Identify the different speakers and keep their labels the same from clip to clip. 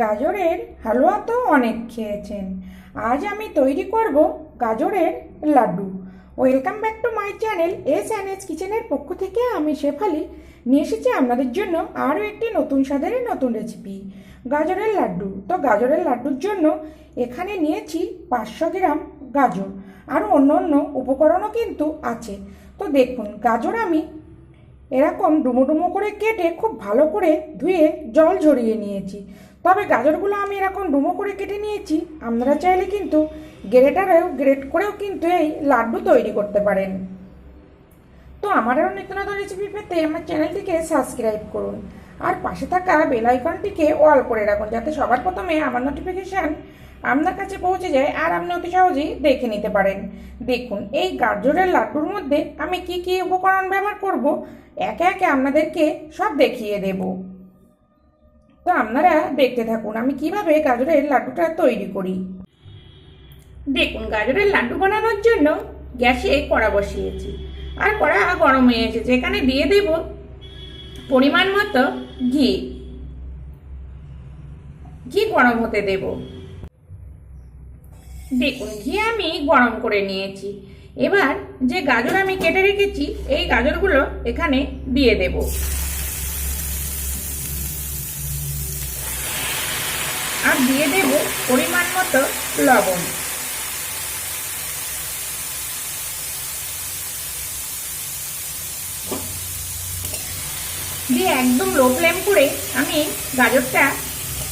Speaker 1: গাজরের হালুয়া তো অনেক খেয়েছেন। আজ আমি তৈরি করব গাজরের laddu. Welcome back to my channel S and S কিচেনের পক্ষ থেকে আমি শেফালি। নিয়ে এসেছি আপনাদের জন্য আরও একটি নতুন স্বাদের নতুন রেসিপি গাজরের লাড্ডু। তো গাজরের লাড্ডুর জন্য এখানে নিয়েছি পাঁচশো গ্রাম গাজর আরও অন্য অন্য উপকরণও কিন্তু আছে। তো দেখুন, গাজর আমি এরকম ডুমো ডুমো করে কেটে খুব ভালো করে ধুয়ে জল ঝরিয়ে নিয়েছি। তবে গাজরগুলো আমি এরকম ডুমো করে কেটে নিয়েছি। আপনারা চাইলে কিন্তু গ্রেটারেও, গ্রেট করেও কিন্তু এই লাড্ডু তৈরি করতে পারেন। তো আমার আরও নিত্য নতুন রেসিপি পেতে আমার চ্যানেলটিকে সাবস্ক্রাইব করুন। আর পাশে থাকা বেল আইকনটিকে অল করে রাখুন যাতে সবার প্রথমে আমার নোটিফিকেশান আপনার কাছে পৌঁছে যায় আর আপনি অতি সহজেই দেখে নিতে পারেন। দেখুন, এই গাজরের লাড্ডুর মধ্যে আমি কি কি উপকরণ ব্যবহার করব? একে একে আপনাদেরকে সব দেখিয়ে দেব। তো আপনারা দেখতে থাকুন, আমি কীভাবে গাজরের লাড্ডুটা তৈরি করি। দেখুন, গাজরের লাড্ডু বানানোর জন্য গ্যাসে কড়া বসিয়েছি, আর কড়া গরম হয়ে এসেছে। এখানে দিয়ে দেব পরিমাণ মতো ঘি। ঘি গরম হতে দেব। দেখুন, ঘি আমি গরম করে নিয়েছি। এবার যে গাজর আমি কেটে রেখেছি, এই গাজরগুলো এখানে দিয়ে দেব। দিয়ে দেব পরিমাণ মতো লবণ। দিয়ে একদম লো ফ্লেম করে আমি গাজরটা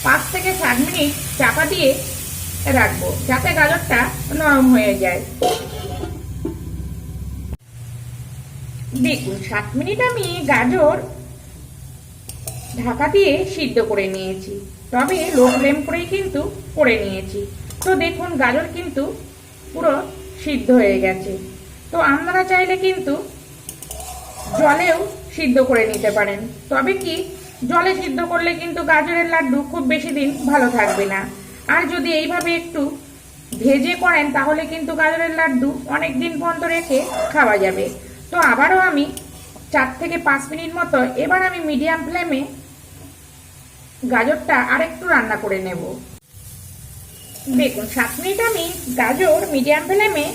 Speaker 1: পাঁচ থেকে সাত মিনিট চাপা দিয়ে রাখব, যাতে গাজরটা নরম হয়ে যায়। দেখুন, সাত মিনিট আমি গাজর ঢাকা দিয়ে সিদ্ধ করে নিয়েছি। তবে লো ফ্লেম করেই কিন্তু করে নিয়েছি। তো দেখুন, গাজর কিন্তু পুরো সিদ্ধ হয়ে গেছে। তো আপনারা চাইলে কিন্তু জলেও সিদ্ধ করে নিতে পারেন। তবে কি, জলে সিদ্ধ করলে কিন্তু গাজরের লাড্ডু খুব বেশি দিন ভালো থাকবে না। আর যদি এইভাবে একটু ভেজে করেন, তাহলে কিন্তু গাজরের লাড্ডু অনেক দিন পর্যন্ত রেখে খাওয়া যাবে। তো আবারও আমি চার থেকে পাঁচ মিনিট মতো, এবার আমি মিডিয়াম ফ্লেমে গাজরটা আরেকটু রান্না করে নেব। দেখুন, সাত মিনিট আমি গাজর মিডিয়াম ফ্লেমে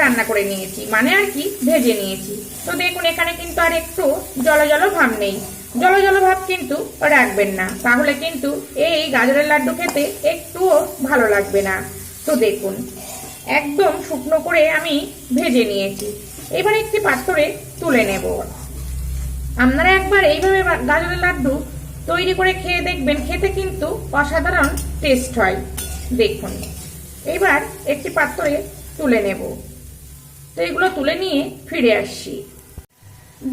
Speaker 1: রান্না করে নিয়েছি মানে আর কি ভেজে নিয়েছি। তো দেখুন, এখানে কিন্তু আর একটু জল জল ভাব নেই। জল জল ভাব কিন্তু রাখবেন না, তাহলে কিন্তু এই গাজরের লাড্ডু খেতে একটুও ভালো লাগবে না। তো দেখুন, একদম শুকনো করে আমি ভেজে নিয়েছি। এবার একটি পাত্রে তুলে নেব। আপনারা একবার এইভাবে গাজরের লাড্ডু তৈরি করে খেয়ে দেখবেন, খেতে কিন্তু অসাধারণ টেস্ট হয়। দেখুন, এবার একটি পাত্রে তুলে নেব। তো এগুলো তুলে নিয়ে ফিরে আসছি।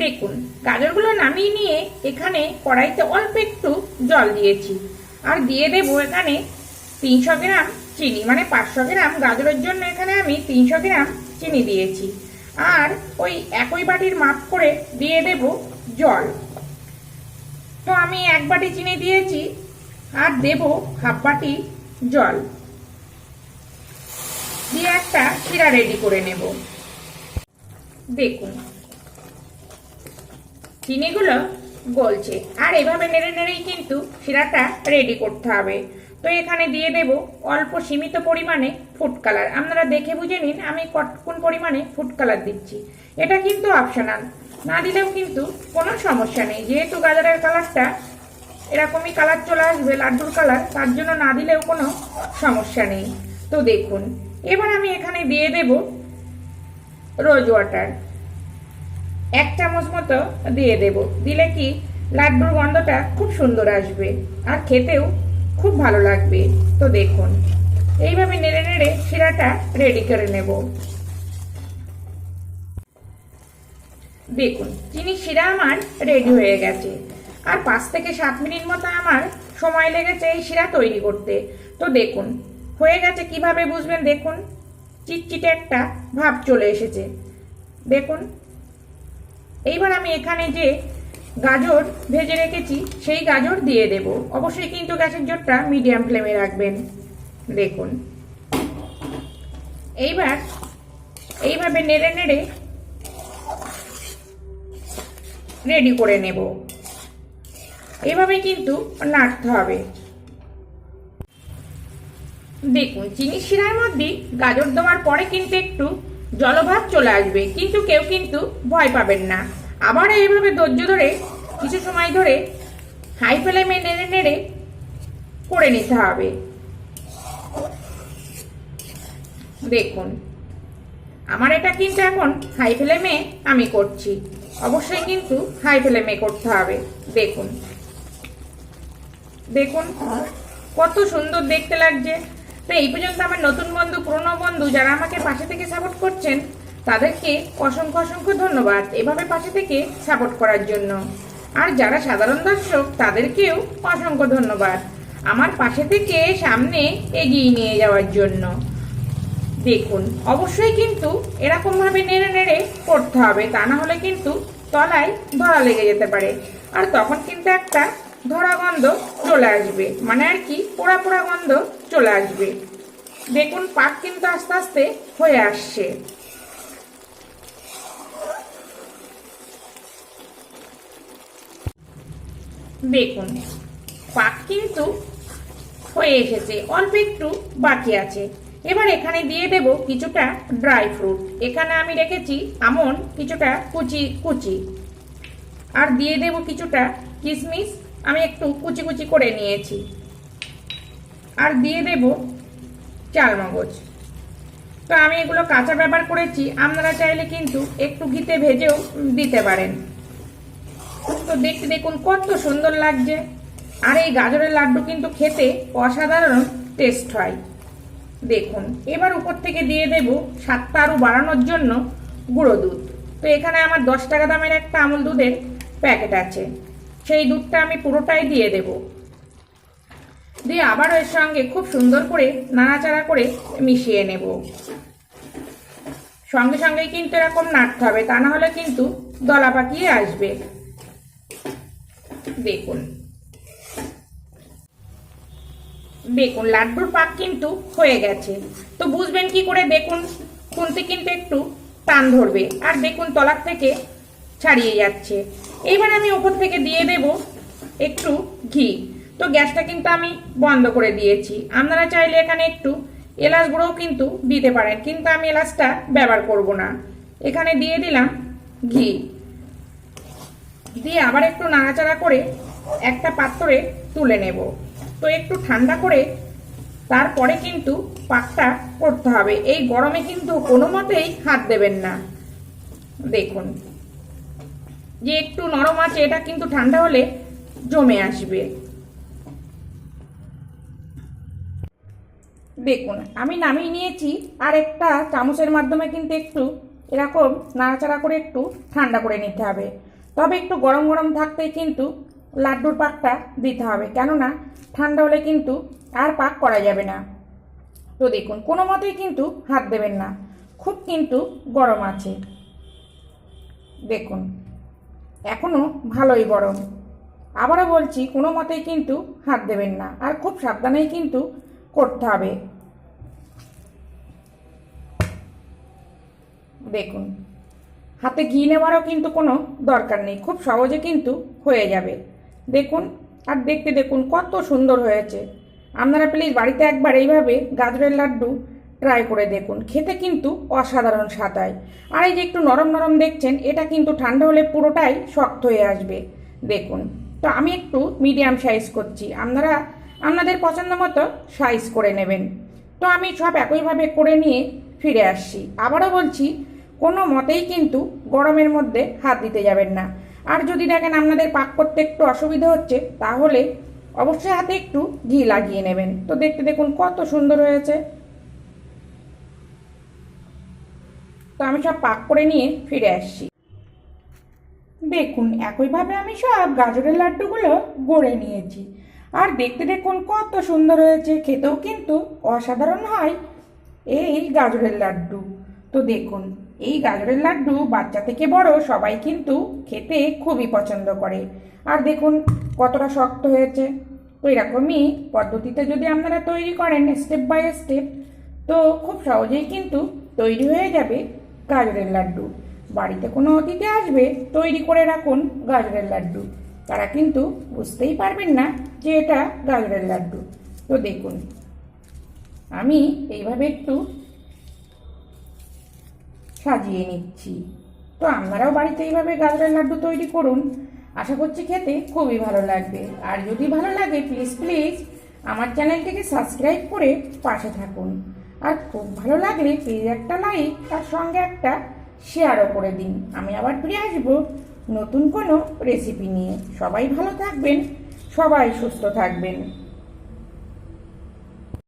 Speaker 1: দেখুন, গাজরগুলো নামিয়ে নিয়ে এখানে কড়াইতে অল্প একটু জল দিয়েছি। আর দিয়ে দেব এখানে তিনশো গ্রাম চিনি মানে পাঁচশো গ্রাম গাজরের জন্য এখানে আমি তিনশো গ্রাম চিনি দিয়েছি। আর ওই একই বাটির মাপ করে দিয়ে দেব জল। তো আমি এক বাটি চিনি দিয়েছি আর দেব হাফ বাটি জল। দিয়ে একটা শিরা রেডি করে নেব। দেখুন, চিনিগুলো গলছে। আর এভাবে নেড়ে নেড়েই কিন্তু শিরাটা রেডি করতে হবে। তো এখানে দিয়ে দেব অল্প সীমিত পরিমাণে ফুড কালার আপনারা দেখে বুঝে নিন আমি কোন পরিমাণে ফুড কালার দিচ্ছি। এটা কিন্তু অপশনাল না দিলেও কিন্তু কোনো সমস্যা নেই। যেহেতু গাজরের কালারটা এরকমই কালার চলে আসবে, লাড্ডুর কালার, তার জন্য না দিলেও কোনো সমস্যা নেই। তো দেখুন, এবার আমি এখানে দিয়ে দেব রোজ ওয়াটার। এক চামচ মতো দিয়ে দেব। দিলে কি লাড্ডুর গন্ধটা খুব সুন্দর আসবে আর খেতেও খুব ভালো লাগবে। তো দেখুন, এইভাবে নেড়ে নেড়ে শিরাটা রেডি করে নেব। দেখুন চিনি শিরা আমার রেডি হয়ে গেছে। আর পাঁচ থেকে সাত মিনিট মতো আমার সময় লেগেছে এই শিরা তৈরি করতে। তো দেখুন হয়ে গেছে কীভাবে বুঝবেন? দেখুন চিটচিটে একটা ভাব চলে এসেছে। দেখুন এইবার আমি এখানে যে গাজর ভেজে রেখেছি সেই গাজর দিয়ে দেব। অবশ্যই কিন্তু গ্যাসের জোরটা মিডিয়াম ফ্লেমে রাখবেন। দেখুন এইবার এইভাবে নেড়ে নেড়ে রেডি করে নেব। এভাবে কিন্তু নাড়তে হবে। দেখুন, চিনি শিরার মধ্যে গাজর দেওয়ার পরে কিন্তু একটু জলভাব চলে আসবে, কিন্তু কেউ কিন্তু ভয় পাবেন না। আবার এইভাবে ধৈর্য ধরে কিছু সময় ধরে হাই ফ্লেমে নেড়ে নেড়ে করে নিতে হবে। দেখুন আমার এটা কিন্তু এখন হাই ফ্লেমে আমি করছি। অবশ্যই কিন্তু হাই ফ্লেমে করতে হবে। দেখুন। দেখুন। কত সুন্দর দেখতে লাগছে। তো এই পর্যন্ত আমার নতুন বন্ধু, পুরনো বন্ধু যারা আমাকে পাশে থেকে সাপোর্ট করছেন, তাদেরকে অসংখ্য অসংখ্য ধন্যবাদ এভাবে পাশে থেকে সাপোর্ট করার জন্য। আর যারা সাধারণ দর্শক, তাদেরকেও অসংখ্য ধন্যবাদ। আমার পাশে থেকে সামনে এগিয়ে নিয়ে যাওয়ার জন্য। দেখুন, অবশ্যই কিন্তু এরকম ভাবে নেড়ে নেড়ে করতে হবে, তা না হলে কিন্তু তলায় ধরা লেগে যেতে পারে। আর তখন কিন্তু একটা ধরা গন্ধ চলে আসবে মানে আর কি, পোড়া পোড়া গন্ধ চলে আসবে। দেখুন, পাক কিন্তু আস্তে আস্তে হয়ে আসছে। দেখুন, পাক কিন্তু হয়ে এসেছে, অল্প একটু বাকি আছে। এবার এখানে দিয়ে দেব কিছুটা ড্রাই ফ্রুট এখানে আমি রেখেছি আমন, কিছুটা কুচি কুচি। আর দিয়ে দেব কিছুটা কিশমিশ আমি একটু কুচি কুচি করে নিয়েছি। আর দিয়ে দেব চালমগজ। তো আমি এগুলো কাঁচা ব্যবহার করেছি, আপনারা চাইলে কিন্তু একটু ঘিতে ভেজেও দিতে পারেন। তো দেখতে দেখুন কত সুন্দর লাগছে। আর এই গাজরের লাড্ডু কিন্তু খেতে অসাধারণ টেস্ট হয়। দেখুন, এবার উপর থেকে দিয়ে দেব স্বাদটা আরও বাড়ানোর জন্য গুঁড়ো দুধ। তো এখানে আমার দশ টাকা দামের একটা আমুল দুধের প্যাকেট আছে। সেই দুধটা আমি পুরোটাই দিয়ে দেব। দিয়ে আবার এর সঙ্গে খুব সুন্দর করে নাড়াচাড়া করে মিশিয়ে নেব। সঙ্গে সঙ্গেই কিন্তু এরকম নাড়তে হবে, তা না হলে কিন্তু দলা পাকিয়ে আসবে। দেখুন। দেখুন লাড্ডুর পাক কিন্তু হয়ে গেছে। তো বুঝবেন কি করে দেখুন খুনতে কিন্তু একটু টান ধরবে, আর দেখুন তলার থেকে ছাড়িয়ে যাচ্ছে। এবার আমি ওপর থেকে দিয়ে দেব একটু ঘি। তো গ্যাসটা কিন্তু আমি বন্ধ করে দিয়েছি। আপনারা চাইলে এখানে একটু এলাচ গুঁড়োও কিন্তু দিতে পারেন, কিন্তু আমি এলাচটা ব্যবহার করব না। এখানে দিয়ে দিলাম ঘি। দিয়ে আবার একটু নাড়াচাড়া করে একটা পাত্রে তুলে নেব। তো একটু ঠান্ডা করে তারপরে কিন্তু পাকটা করতে হবে। এই গরমে কিন্তু কোনো মতেই হাত দেবেন না। দেখুন, যে একটু নরম আছে, এটা কিন্তু ঠান্ডা হলে জমে আসবে। দেখুন, আমি নামিয়ে নিয়েছি, আর একটা চামচের মাধ্যমে কিন্তু একটু এরকম নাড়াচাড়া করে একটু ঠান্ডা করে নিতে হবে। তবে একটু গরম গরম থাকতেই কিন্তু লাড্ডুর পাকটা দিতে হবে। কেননা ঠান্ডা হলে কিন্তু আর পাক করা যাবে না। তো দেখুন, কোনো মতেই কিন্তু হাত দেবেন না। খুব কিন্তু গরম আছে। দেখুন এখনও ভালোই গরম। আবারও বলছি, কোনো মতেই কিন্তু হাত দেবেন না। আর খুব সাবধানেই কিন্তু করতে হবে। দেখুন, হাতে ঘি নেওয়ারও কিন্তু কোনো দরকার নেই। খুব সহজে কিন্তু হয়ে যাবে। দেখুন, আর দেখতে দেখুন, কত সুন্দর হয়েছে। আপনারা প্লিজ বাড়িতে একবার এইভাবে গাজরের লাড্ডু ট্রাই করে দেখুন। খেতে কিন্তু অসাধারণ স্বাদ হয় আর এই যে একটু নরম নরম দেখছেন, এটা কিন্তু ঠান্ডা হলে পুরোটাই শক্ত হয়ে আসবে। দেখুন, তো আমি একটু মিডিয়াম সাইজ করছি। আপনারা, আপনাদের পছন্দ মতো সাইজ করে নেবেন। তো আমি সব একইভাবে করে নিয়ে ফিরে আসছি। আবারও বলছি, কোনো মতেই কিন্তু গরমের মধ্যে হাত দিতে যাবেন না। আর যদি দেখেন আপনাদের পাক করতে একটু অসুবিধা হচ্ছে, তাহলে অবশ্যই হাতে একটু ঘি লাগিয়ে নেবেন। তো দেখতে দেখুন কত সুন্দর হয়েছে। তো আমি সব পাক করে নিয়ে ফিরে আসছি। দেখুন, একইভাবে আমি সব গাজরের লাড্ডুগুলো গড়ে নিয়েছি। আর দেখতে দেখুন কত সুন্দর হয়েছে, খেতেও কিন্তু অসাধারণ হয় এই গাজরের লাড্ডু। তো দেখুন এই গাজরের লাড্ডু বাচ্চা থেকে বড় সবাই কিন্তু খেতে খুবই পছন্দ করে। আর দেখুন, কতটা শক্ত হয়েছে। তো এরকমই পদ্ধতিতে যদি আপনারা তৈরি করেন স্টেপ বাই স্টেপ তো খুব সহজেই কিন্তু তৈরি হয়ে যাবে গাজরের লাড্ডু। বাড়িতে কোনো অতিথি আসবে, তৈরি করে রাখুন গাজরের লাড্ডু। তারা কিন্তু বুঝতেই পারবেন না যে এটা গাজরের লাড্ডু। তো দেখুন, আমি এইভাবে একটু সাজিয়ে নিচ্ছি। তো আপনারাও বাড়িতে এইভাবে গাজরের লাড্ডু তৈরি করুন। আশা করছি খেতে খুবই ভালো লাগবে। আর যদি ভালো লাগে প্লিজ প্লিজ আমার চ্যানেলটিকে সাবস্ক্রাইব করে পাশে থাকুন। আর খুব ভালো লাগলে প্লিজ একটা লাইক তার সঙ্গে একটা শেয়ারও করে দিন। আমি আবার ফিরে আসব নতুন কোনো রেসিপি নিয়ে। সবাই ভালো থাকবেন, সবাই সুস্থ থাকবেন।